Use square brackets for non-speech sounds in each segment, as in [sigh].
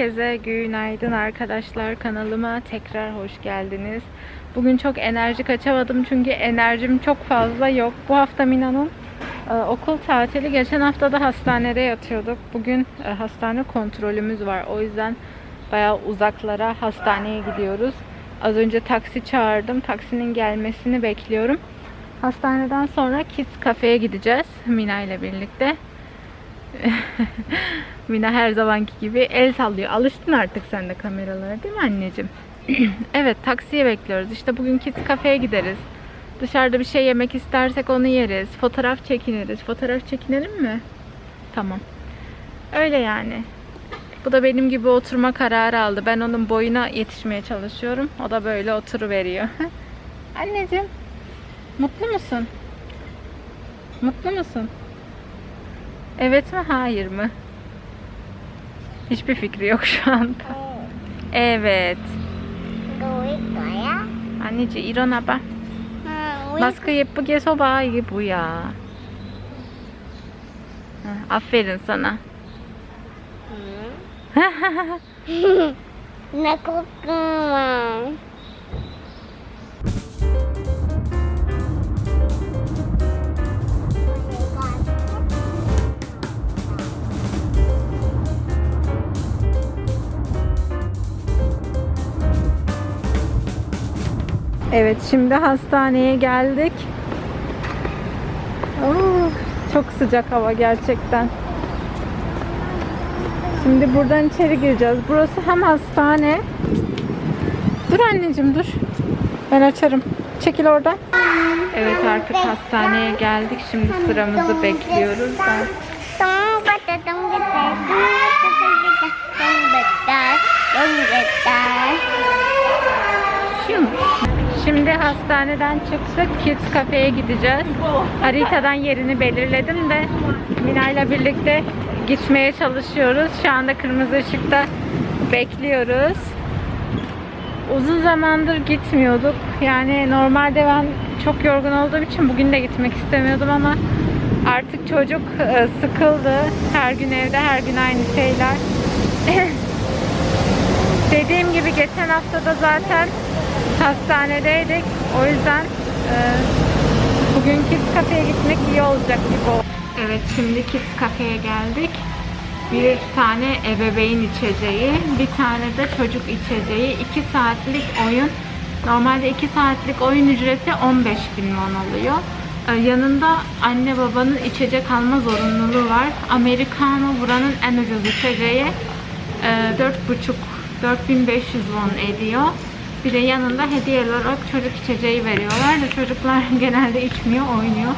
Herkese günaydın arkadaşlar kanalıma tekrar hoş geldiniz. Bugün çok enerjik açamadım çünkü enerjim çok fazla yok. Bu hafta Mina'nın e, okul tatili. Geçen hafta da hastanede yatıyorduk. Bugün e, hastane kontrolümüz var. O yüzden bayağı uzaklara hastaneye gidiyoruz. Az önce taksi çağırdım. Taksinin gelmesini bekliyorum. Hastaneden sonra Kids Cafe'ye gideceğiz Mina ile birlikte. [laughs] Mina her zamanki gibi el sallıyor. Alıştın artık sen de kameralara değil mi anneciğim? [clears throat] evet taksiye bekliyoruz. İşte bugün Kids Cafe'ye gideriz. Dışarıda bir şey yemek istersek onu yeriz. Fotoğraf çekiniriz. Fotoğraf çekinelim mi? Tamam. Öyle yani. Bu da benim gibi oturma kararı aldı. Ben onun boyuna yetişmeye çalışıyorum. O da böyle oturuveriyor. [laughs] Anneciğim, mutlu musun? Mutlu musun? Evet mi, hayır mı? Hiçbir fikri yok şu anda. Evet. 거야? 아니지, 일어나봐. 응, 마스크 예쁘게 써봐. 이게 뭐야. 아, 아페른 sana. 나 꼬끄만. Evet şimdi hastaneye geldik. Oo, çok sıcak hava gerçekten. Şimdi buradan içeri gireceğiz. Burası hem hastane. Dur anneciğim dur. Ben açarım. Çekil oradan. Evet artık hastaneye geldik. Şimdi sıramızı bekliyoruz. Ben Şimdi hastaneden çıktık. Kids Cafe'ye gideceğiz. Haritadan yerini belirledim de Mina ile birlikte gitmeye çalışıyoruz. Şu anda kırmızı ışıkta bekliyoruz. Uzun zamandır gitmiyorduk. Yani normalde ben çok yorgun olduğum için bugün de gitmek istemiyordum ama artık çocuk e, sıkıldı. Her gün evde, her gün aynı şeyler. [laughs] Dediğim gibi geçen hafta da zaten hastanedeydik. O yüzden e, bugün Kids Cafe'ye gitmek iyi olacak gibi oldu. Evet şimdi Kids Cafe'ye geldik. Bir tane ebeveyn içeceği, bir tane de çocuk içeceği, 2 saatlik oyun. Normalde 2 saatlik oyun ücreti 15 bin won oluyor. Ee, yanında anne babanın içecek alma zorunluluğu var. Americano buranın en ucuz içeceği. Ee, 4,5 4500 won ediyor. Bir de yanında hediye olarak çocuk içeceği veriyorlar da çocuklar [laughs] genelde içmiyor, oynuyor.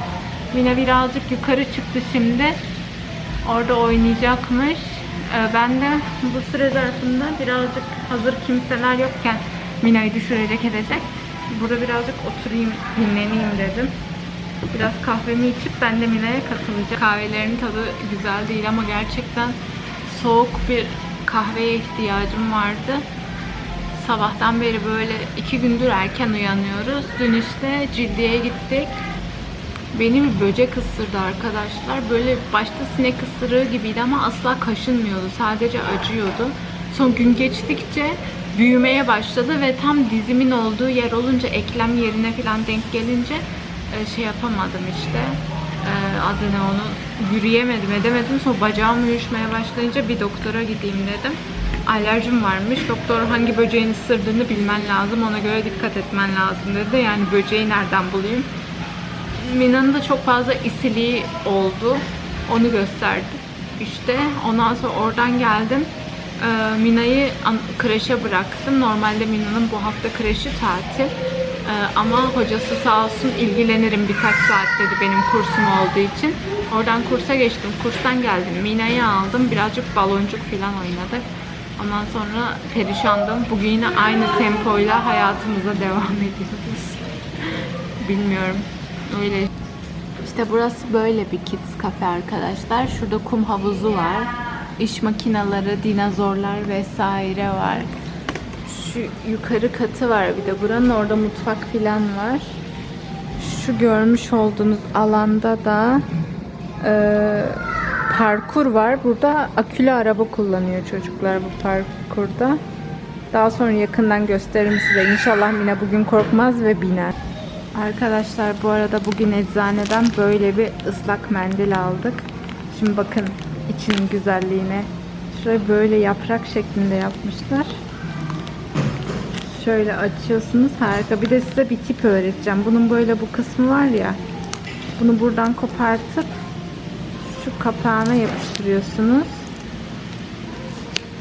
Mina birazcık yukarı çıktı şimdi. Orada oynayacakmış. Ee, ben de bu süre zarfında birazcık hazır kimseler yokken Mina'yı düşürecek edecek. Burada birazcık oturayım, dinleneyim dedim. Biraz kahvemi içip ben de Mina'ya katılacağım. Kahvelerin tadı güzel değil ama gerçekten soğuk bir kahveye ihtiyacım vardı. Sabahtan beri böyle iki gündür erken uyanıyoruz. Dün işte cildiye gittik. Beni bir böcek ısırdı arkadaşlar. Böyle başta sinek ısırığı gibiydi ama asla kaşınmıyordu. Sadece acıyordu. Son gün geçtikçe büyümeye başladı ve tam dizimin olduğu yer olunca eklem yerine falan denk gelince e, şey yapamadım işte. E, adı ne onu yürüyemedim edemedim. Sonra bacağım uyuşmaya başlayınca bir doktora gideyim dedim. Alerjim varmış. Doktor hangi böceğin ısırdığını bilmen lazım. Ona göre dikkat etmen lazım dedi. Yani böceği nereden bulayım? Mina'nın da çok fazla isiliği oldu. Onu gösterdi. İşte ondan sonra oradan geldim. Ee, Mina'yı kreşe bıraktım. Normalde Mina'nın bu hafta kreşi tatil. Ee, ama hocası sağ olsun ilgilenirim birkaç saat dedi benim kursum olduğu için. Oradan kursa geçtim. Kurstan geldim. Mina'yı aldım. Birazcık baloncuk falan oynadık. Ondan sonra perişandım. Bugün yine aynı tempoyla hayatımıza devam ediyoruz. [laughs] Bilmiyorum. Öyle. İşte burası böyle bir kids kafe arkadaşlar. Şurada kum havuzu var. İş makineleri, dinozorlar vesaire var. Şu yukarı katı var bir de buranın orada mutfak filan var. Şu görmüş olduğunuz alanda da eee, parkur var. Burada akülü araba kullanıyor çocuklar bu parkurda. Daha sonra yakından gösteririm size. İnşallah Mina bugün korkmaz ve biner. Arkadaşlar bu arada bugün eczaneden böyle bir ıslak mendil aldık. Şimdi bakın içinin güzelliğine. Şurayı böyle yaprak şeklinde yapmışlar. Şöyle açıyorsunuz harika. Bir de size bir tip öğreteceğim. Bunun böyle bu kısmı var ya. Bunu buradan kopartıp şu kapağına yapıştırıyorsunuz.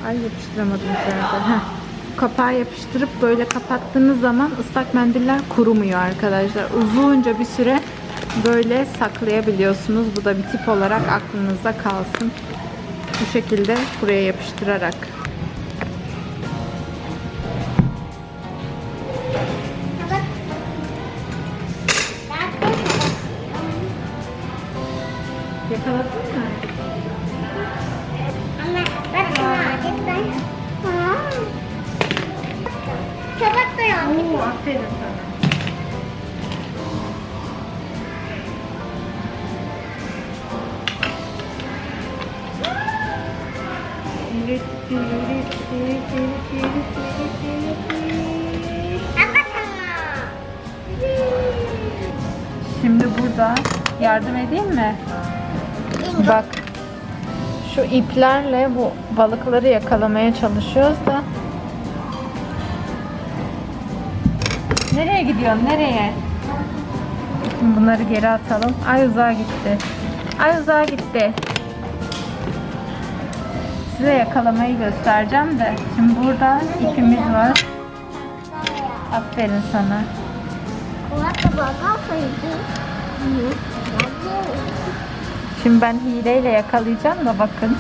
Ay yapıştıramadım zaten. Kapağı yapıştırıp böyle kapattığınız zaman ıslak mendiller kurumuyor arkadaşlar. Uzunca bir süre böyle saklayabiliyorsunuz. Bu da bir tip olarak aklınızda kalsın. Bu şekilde buraya yapıştırarak. İplerle bu balıkları yakalamaya çalışıyoruz da. Nereye gidiyorsun? Nereye? Bunları geri atalım. Ay uzağa gitti. Ay uzağa gitti. Size yakalamayı göstereceğim de. Şimdi burada ipimiz var. Aferin sana. Kulak da bakmasaydı. Şimdi ben hileyle yakalayacağım da bakın.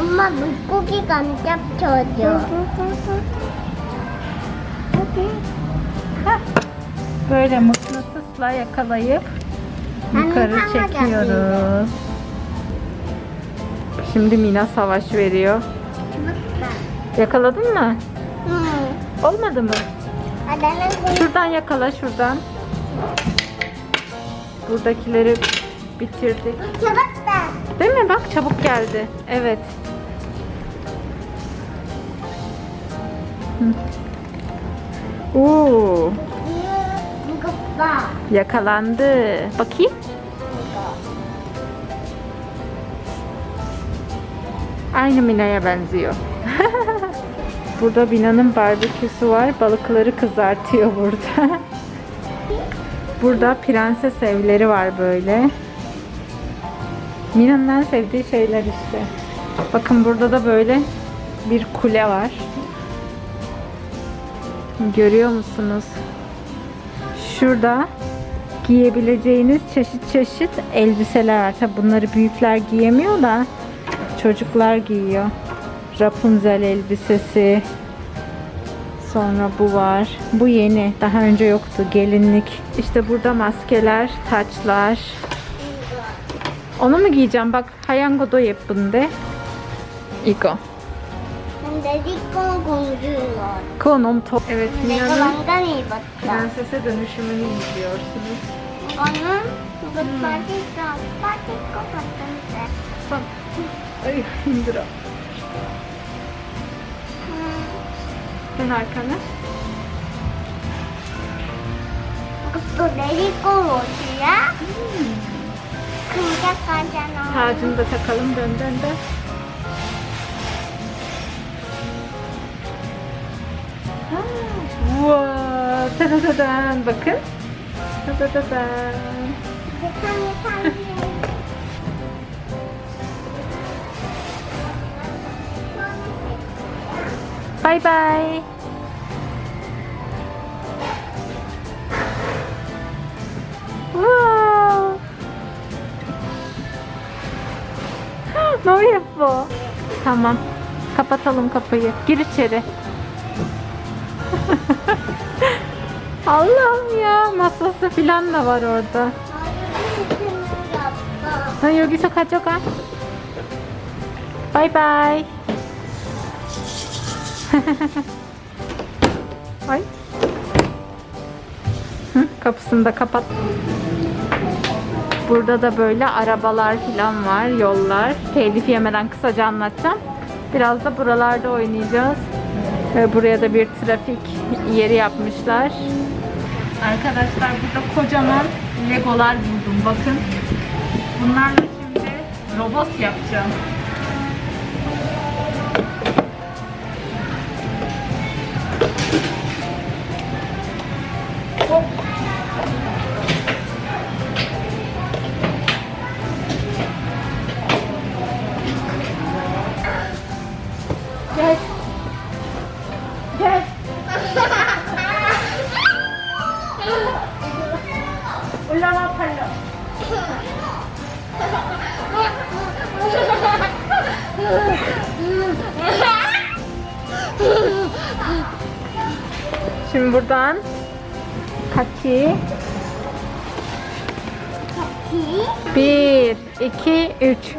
엄마 물고기 감잡 쳐줘. Heh. Böyle mıknatısla yakalayıp yukarı Anne, tam çekiyoruz. Şimdi Mina savaş veriyor. Yakaladın mı? Hı. Olmadı mı? Adana Şuradan yakala şuradan. Buradakileri bitirdik. Çabuk da. Değil mi? Bak çabuk geldi. Evet. Oo. Yakalandı. Bakayım. Aynı Mina'ya benziyor. [laughs] burada Bina'nın barbeküsü var. Balıkları kızartıyor burada. [laughs] burada prenses evleri var böyle. Mina'nın en sevdiği şeyler işte. Bakın burada da böyle bir kule var. Görüyor musunuz? Şurada giyebileceğiniz çeşit çeşit elbiseler var. Tabi bunları büyükler giyemiyor da çocuklar giyiyor. Rapunzel elbisesi sonra bu var. Bu yeni. Daha önce yoktu. Gelinlik. İşte burada maskeler, taçlar. Onu mu giyeceğim? Bak hayangodo yap bunu de. İko. Konum top. Evet, Mina'nın prensese dönüşümünü izliyorsunuz. Onun bu hmm. Bak. Ay, indira. Dön arkana. Böylelikle olacak. Kırmızı kaçan Tacını da takalım dön dön dön. Ha, wow. Tadadadan bakın. Tadadadan. Yatan yatan. Bay bay. Wow. [gasps] 너무 예뻐. Tamam. Kapatalım kapıyı. Gir içeri. [laughs] Allah'ım ya. Masası filan da var orada. 아유, 너 여기서 가져가. 바이바이. [laughs] Ay. Hı, kapısını da kapat. Burada da böyle arabalar falan var, yollar. Telif yemeden kısaca anlatacağım. Biraz da buralarda oynayacağız. Ve buraya da bir trafik yeri yapmışlar. Arkadaşlar burada kocaman legolar buldum bakın. Bunlarla şimdi robot yapacağım. Şimdi buradan Kaki. Bir, iki, üç. [laughs]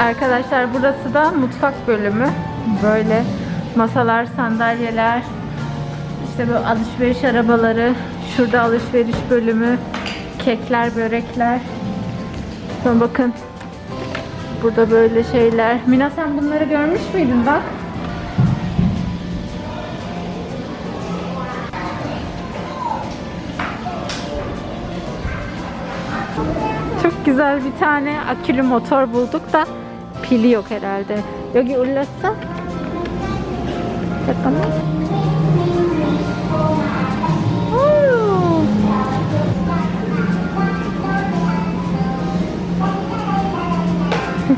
Arkadaşlar burası da mutfak bölümü. Böyle masalar, sandalyeler, işte bu alışveriş arabaları, şurada alışveriş bölümü, Kekler, börekler. Sonra bakın. Burada böyle şeyler. Mina sen bunları görmüş müydün? Bak. Çok güzel bir tane akülü motor bulduk da pili yok herhalde. Yogi Ullas'ta. Bakalım.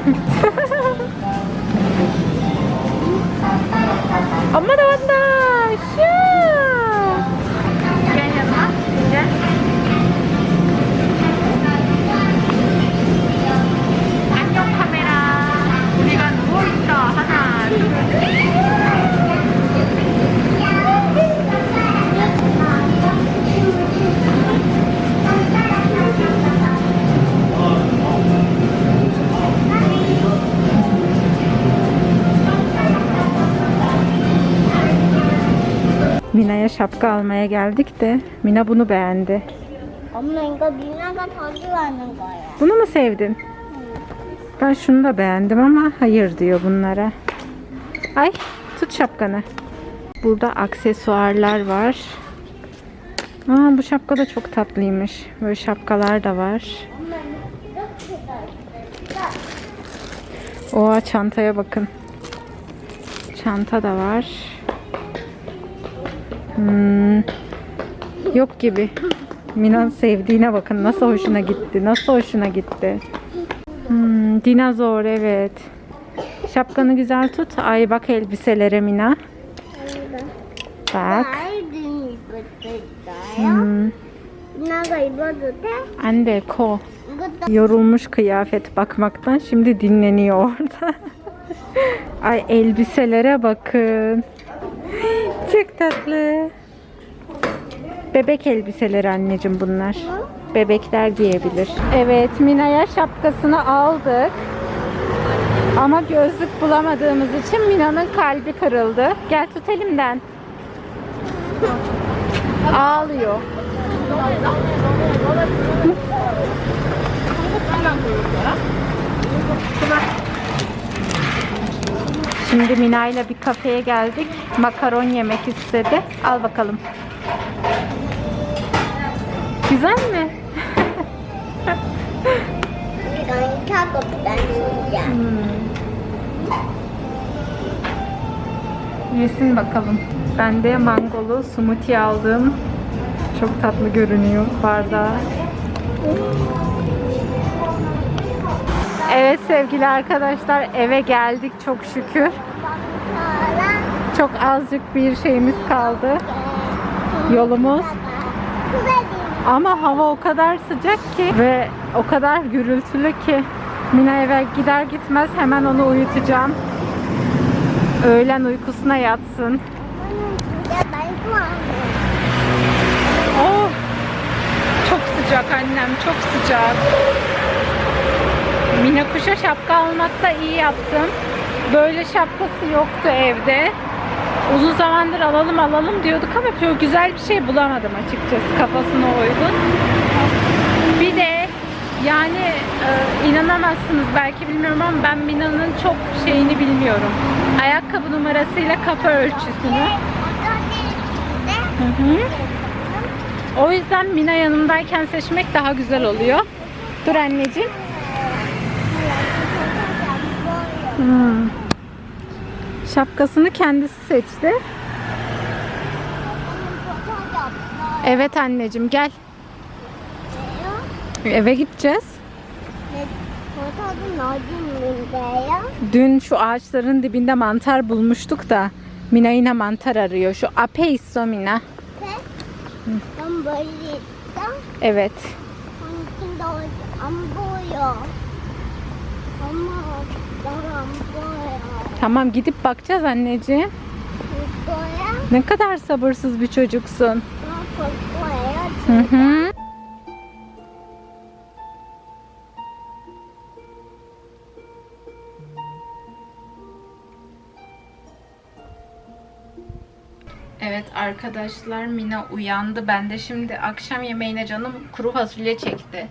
[laughs] 엄마 나왔다! 슈! 안녕 카메라. 우리가 누워있다. 하나, 둘, 셋. Mina'ya şapka almaya geldik de Mina bunu beğendi. Bunu mu sevdin? Ben şunu da beğendim ama hayır diyor bunlara. Ay tut şapkanı. Burada aksesuarlar var. Aa, bu şapka da çok tatlıymış. Böyle şapkalar da var. Oha çantaya bakın. Çanta da var. Hmm, yok gibi. Minan sevdiğine bakın. Nasıl hoşuna gitti. Nasıl hoşuna gitti. Hmm, dinozor evet. Şapkanı güzel tut. Ay bak elbiselere Mina. Bak. Hmm. Anne ko. Yorulmuş kıyafet bakmaktan şimdi dinleniyor orada. [laughs] Ay elbiselere bakın. Çok tatlı. Bebek elbiseleri anneciğim bunlar. Bebekler giyebilir. Evet Mina'ya şapkasını aldık. Ama gözlük bulamadığımız için Mina'nın kalbi kırıldı. Gel tut elimden. Ağlıyor. Şimdi Mina ile bir kafeye geldik. Makaron yemek istedi. Al bakalım. Güzel mi? hmm. Yesin bakalım. Ben de mangolu smoothie aldım. Çok tatlı görünüyor bardağı. Evet sevgili arkadaşlar eve geldik çok şükür. Çok azıcık bir şeyimiz kaldı. Yolumuz. Ama hava o kadar sıcak ki ve o kadar gürültülü ki Mina eve gider gitmez hemen onu uyutacağım. Öğlen uykusuna yatsın. Oh, çok sıcak annem çok sıcak. Mina kuşa şapka almakta iyi yaptım. Böyle şapkası yoktu evde. uzun zamandır alalım alalım diyorduk ama çok güzel bir şey bulamadım açıkçası kafasına uygun. Bir de yani e, inanamazsınız belki bilmiyorum ama ben Mina'nın çok şeyini bilmiyorum. Ayakkabı numarasıyla kafa ölçüsünü. Hı hı. O yüzden Mina yanımdayken seçmek daha güzel oluyor. Dur anneciğim. Hmm. Şapkasını kendisi seçti. Evet anneciğim gel. Eve gideceğiz. Dün şu ağaçların dibinde mantar bulmuştuk da Mina yine mantar arıyor. Şu apeiso Mina. Evet. Onun içinde an boyu. Ama ben boyu. Tamam gidip bakacağız anneciğim. Ne kadar sabırsız bir çocuksun. Hı hı. Evet arkadaşlar Mina uyandı. Ben de şimdi akşam yemeğine canım kuru fasulye çekti.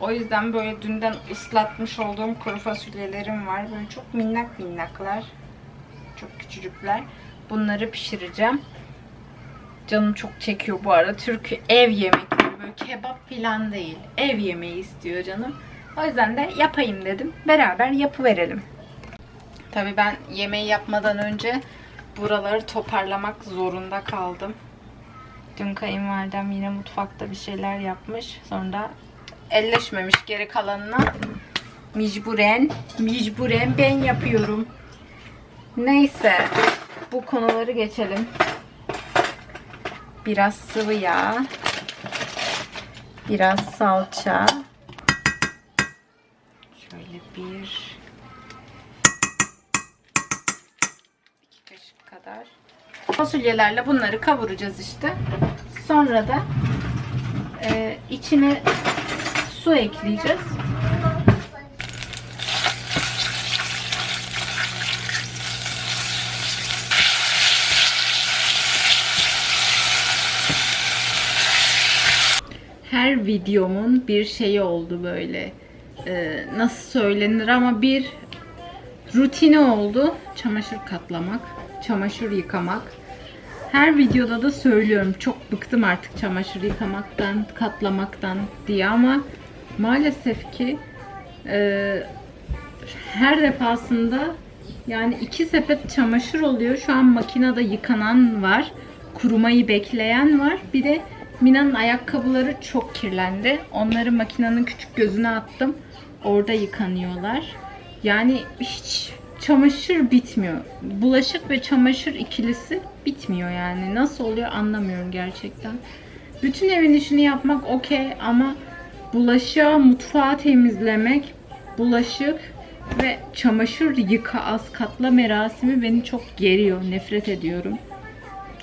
O yüzden böyle dünden ıslatmış olduğum kuru fasulyelerim var. Böyle çok minnak minnaklar. Çok küçücükler. Bunları pişireceğim. Canım çok çekiyor bu arada. Türk ev yemekleri böyle kebap falan değil. Ev yemeği istiyor canım. O yüzden de yapayım dedim. Beraber yapıverelim. Tabii ben yemeği yapmadan önce buraları toparlamak zorunda kaldım. Dün kayınvalidem yine mutfakta bir şeyler yapmış. Sonra elleşmemiş geri kalanına. Mecburen, mecburen ben yapıyorum. Neyse, bu konuları geçelim. Biraz sıvı yağ, biraz salça, şöyle bir iki kaşık kadar. Fasulyelerle bunları kavuracağız işte. Sonra da e, içine su ekleyeceğiz. her videomun bir şeyi oldu böyle. Ee, nasıl söylenir ama bir rutini oldu. Çamaşır katlamak, çamaşır yıkamak. Her videoda da söylüyorum. Çok bıktım artık çamaşır yıkamaktan, katlamaktan diye ama maalesef ki e, her defasında yani iki sepet çamaşır oluyor. Şu an makinede yıkanan var. Kurumayı bekleyen var. Bir de Mina'nın ayakkabıları çok kirlendi. Onları makinenin küçük gözüne attım. Orada yıkanıyorlar. Yani hiç çamaşır bitmiyor. Bulaşık ve çamaşır ikilisi bitmiyor yani. Nasıl oluyor anlamıyorum gerçekten. Bütün evin işini yapmak okey ama bulaşığa, mutfağı temizlemek, bulaşık ve çamaşır yıka az katla merasimi beni çok geriyor. Nefret ediyorum.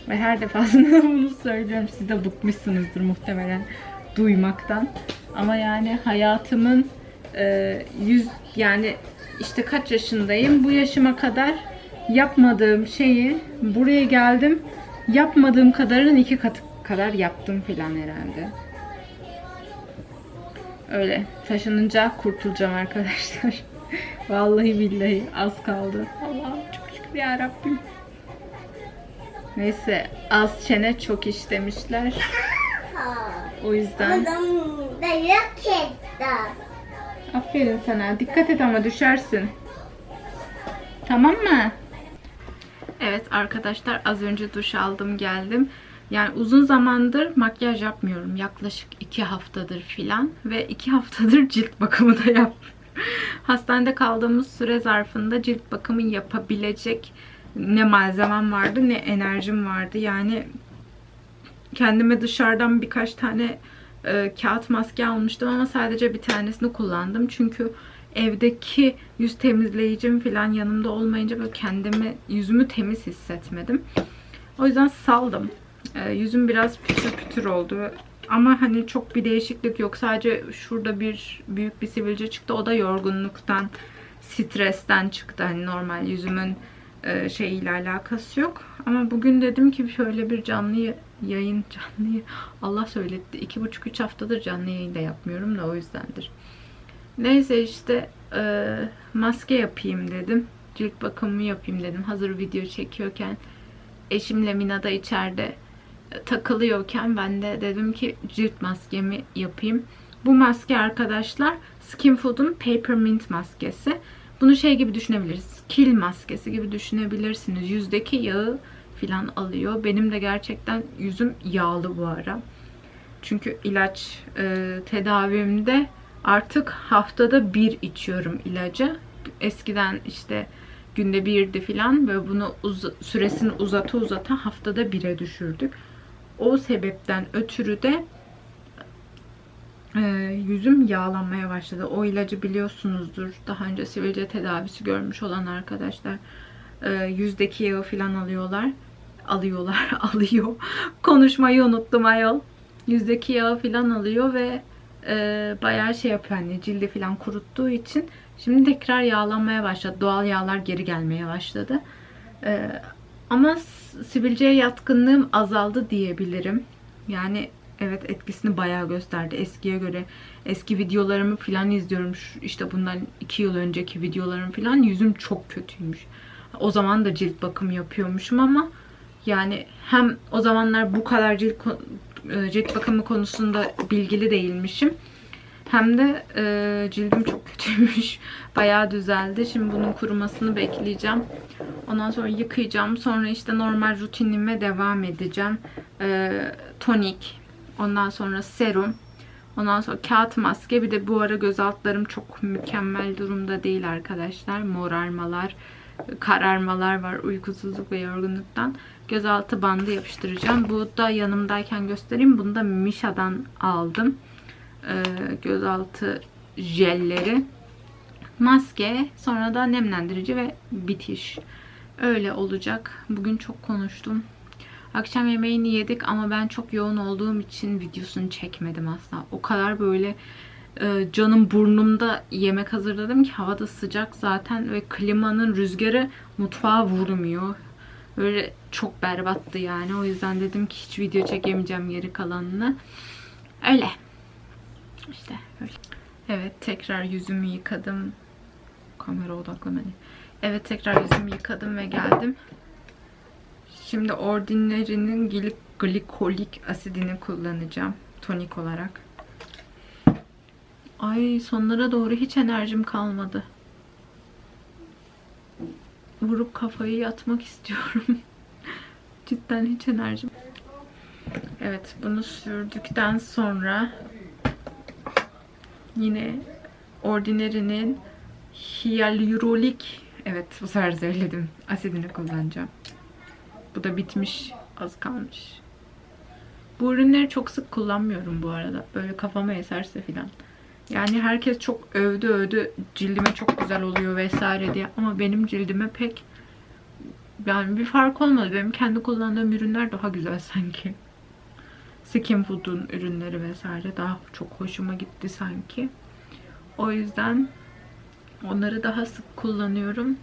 Ve her defasında [laughs] bunu söylüyorum. Siz de bıkmışsınızdır muhtemelen duymaktan. Ama yani hayatımın e, yüz yani işte kaç yaşındayım? Bu yaşıma kadar yapmadığım şeyi buraya geldim. Yapmadığım kadarının iki katı kadar yaptım filan herhalde. Öyle. Taşınınca kurtulacağım arkadaşlar. [laughs] Vallahi billahi az kaldı. Allah'ım çok şükür ya Rabbim. Neyse az çene çok iş demişler. O yüzden aferin sana. Dikkat et ama düşersin. Tamam mı? Evet arkadaşlar az önce duş aldım geldim. Yani uzun zamandır makyaj yapmıyorum. Yaklaşık iki haftadır filan. Ve iki [laughs] haftadır cilt bakımı da yap. Hastanede kaldığımız süre zarfında cilt bakımı yapabilecek ne malzemem vardı ne enerjim vardı. Yani kendime dışarıdan birkaç tane e, kağıt maske almıştım ama sadece bir tanesini kullandım. Çünkü evdeki yüz temizleyicim falan yanımda olmayınca böyle kendimi yüzümü temiz hissetmedim. O yüzden saldım. E, yüzüm biraz pütür pütür oldu. Ama hani çok bir değişiklik yok. Sadece şurada bir büyük bir sivilce çıktı. O da yorgunluktan, stresten çıktı. Hani normal yüzümün e, şeyiyle alakası yok. Ama bugün dedim ki şöyle bir canlı yayın [laughs] canlı Allah söyletti. iki buçuk üç haftadır canlı yayın da yapmıyorum da o yüzdendir. Neyse işte e, maske yapayım dedim. Cilt bakımımı yapayım dedim. Hazır video çekiyorken eşimle Mina da içeride takılıyorken ben de dedim ki cilt maskemi yapayım. Bu maske arkadaşlar Skin Food'un Peppermint maskesi. Bunu şey gibi düşünebiliriz. Kil maskesi gibi düşünebilirsiniz. Yüzdeki yağı filan alıyor. Benim de gerçekten yüzüm yağlı bu ara. Çünkü ilaç e, tedavimde artık haftada bir içiyorum ilacı. Eskiden işte günde birdi filan böyle bunu uz- süresini uzata uzata haftada bire düşürdük. O sebepten ötürü de e, yüzüm yağlanmaya başladı. O ilacı biliyorsunuzdur. Daha önce sivilce tedavisi görmüş olan arkadaşlar e, yüzdeki yağı filan alıyorlar. Alıyorlar, [laughs] alıyor. Konuşmayı unuttum ayol. Yüzdeki yağı filan alıyor ve e, bayağı şey yapıyor hani cildi filan kuruttuğu için şimdi tekrar yağlanmaya başladı. Doğal yağlar geri gelmeye başladı. E, ama sivilceye yatkınlığım azaldı diyebilirim. Yani evet etkisini bayağı gösterdi eskiye göre. Eski videolarımı filan izliyorum. Şu, işte bundan iki yıl önceki videolarım filan yüzüm çok kötüymüş. O zaman da cilt bakımı yapıyormuşum ama yani hem o zamanlar bu kadar cilt e, cilt bakımı konusunda bilgili değilmişim. Hem de e, cildim çok kötüymüş. [laughs] Bayağı düzeldi. Şimdi bunun kurumasını bekleyeceğim. Ondan sonra yıkayacağım. Sonra işte normal rutinime devam edeceğim. E, tonik. Ondan sonra serum. Ondan sonra kağıt maske. Bir de bu ara göz altlarım çok mükemmel durumda değil arkadaşlar. Morarmalar, kararmalar var uykusuzluk ve yorgunluktan. Gözaltı bandı yapıştıracağım. Bu da yanımdayken göstereyim. Bunu da Misha'dan aldım. Ee, gözaltı jelleri. Maske, sonra da nemlendirici ve bitiş. Öyle olacak. Bugün çok konuştum. Akşam yemeğini yedik ama ben çok yoğun olduğum için videosunu çekmedim asla. O kadar böyle e, canım burnumda yemek hazırladım ki havada sıcak zaten ve klimanın rüzgarı mutfağa vurmuyor. Böyle çok berbattı yani. O yüzden dedim ki hiç video çekemeyeceğim geri kalanını. Öyle. İşte öyle. Evet tekrar yüzümü yıkadım. Kamera odaklamadı. Evet tekrar yüzümü yıkadım ve geldim. Şimdi Ordinary'nin glik- glikolik asidini kullanacağım tonik olarak. Ay sonlara doğru hiç enerjim kalmadı. Vurup kafayı yatmak istiyorum. [laughs] Cidden hiç enerjim. Evet bunu sürdükten sonra yine Ordinary'nin hyaluronik evet bu sefer söyledim asidini kullanacağım. Bu da bitmiş. Az kalmış. Bu ürünleri çok sık kullanmıyorum bu arada. Böyle kafama eserse filan. Yani herkes çok övdü övdü. Cildime çok güzel oluyor vesaire diye. Ama benim cildime pek yani bir fark olmadı. Benim kendi kullandığım ürünler daha güzel sanki. Skin Food'un ürünleri vesaire daha çok hoşuma gitti sanki. O yüzden onları daha sık kullanıyorum.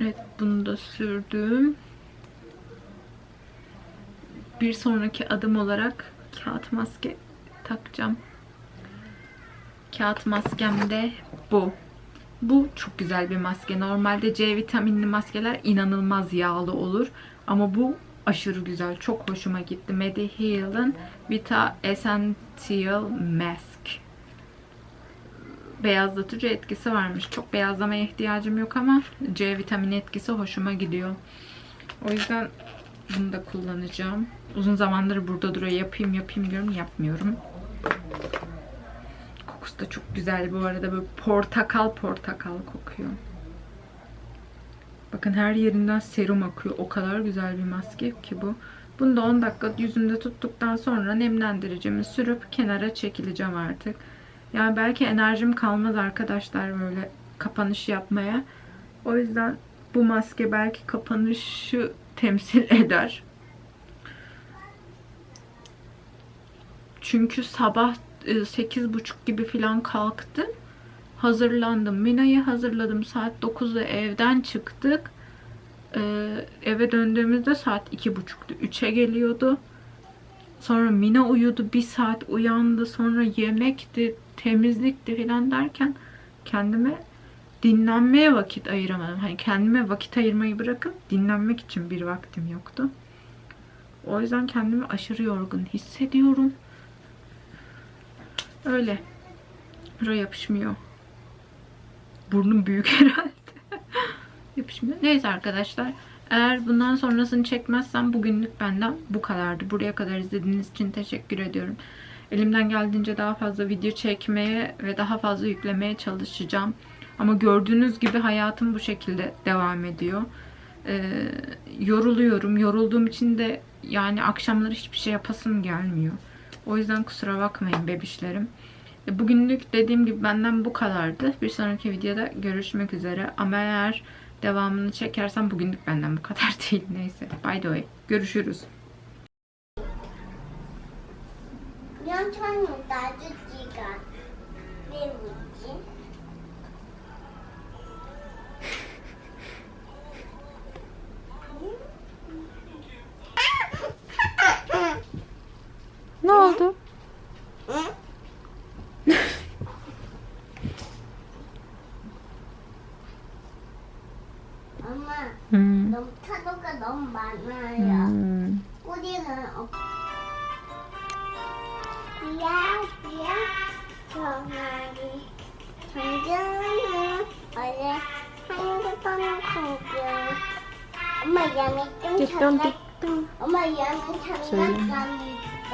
Evet bunu da sürdüm. Bir sonraki adım olarak kağıt maske takacağım. Kağıt maskem de bu. Bu çok güzel bir maske. Normalde C vitaminli maskeler inanılmaz yağlı olur. Ama bu aşırı güzel. Çok hoşuma gitti. Mediheal'ın Vita Essential Mask beyazlatıcı etkisi varmış. Çok beyazlamaya ihtiyacım yok ama C vitamini etkisi hoşuma gidiyor. O yüzden bunu da kullanacağım. Uzun zamandır burada duruyor. Yapayım yapayım diyorum. Yapmıyorum. Kokusu da çok güzel bu arada. Böyle portakal portakal kokuyor. Bakın her yerinden serum akıyor. O kadar güzel bir maske ki bu. Bunu da 10 dakika yüzümde tuttuktan sonra nemlendiricimi sürüp kenara çekileceğim artık. Yani belki enerjim kalmaz arkadaşlar böyle kapanış yapmaya. O yüzden bu maske belki kapanışı temsil [laughs] eder. Çünkü sabah e, 8.30 gibi falan kalktım. Hazırlandım. Mina'yı hazırladım. Saat 9'da evden çıktık. Ee, eve döndüğümüzde saat 2.30'du. 3'e geliyordu. Sonra Mina uyudu. Bir saat uyandı. Sonra yemekti, temizlikti falan derken kendime dinlenmeye vakit ayıramadım. Hani kendime vakit ayırmayı bırakıp dinlenmek için bir vaktim yoktu. O yüzden kendimi aşırı yorgun hissediyorum. Öyle. Buraya yapışmıyor. Burnum büyük [laughs] herhalde. yapışmıyor. Neyse arkadaşlar. Eğer bundan sonrasını çekmezsem bugünlük benden bu kadardı. Buraya kadar izlediğiniz için teşekkür ediyorum. Elimden geldiğince daha fazla video çekmeye ve daha fazla yüklemeye çalışacağım. Ama gördüğünüz gibi hayatım bu şekilde devam ediyor. Ee, yoruluyorum. Yorulduğum için de yani akşamları hiçbir şey yapasım gelmiyor. O yüzden kusura bakmayın bebişlerim. E, Bugünlük dediğim gibi benden bu kadardı. Bir sonraki videoda görüşmek üzere. Ama eğer devamını çekersem bugünlük benden bu kadar [laughs] değil. Neyse. By the way. Görüşürüz. 연천은 나주지가 왜 웃지? Ne oldu? 엄마, Hmm. 너무 타도가 너무 많아요. Hmm. 꼬리는 없. 야, 야, 정아리. 정전은 어제 한국던 공주. 엄마 양이 좀 띠똥 장난. 엄마 양이. 장난감이 있어.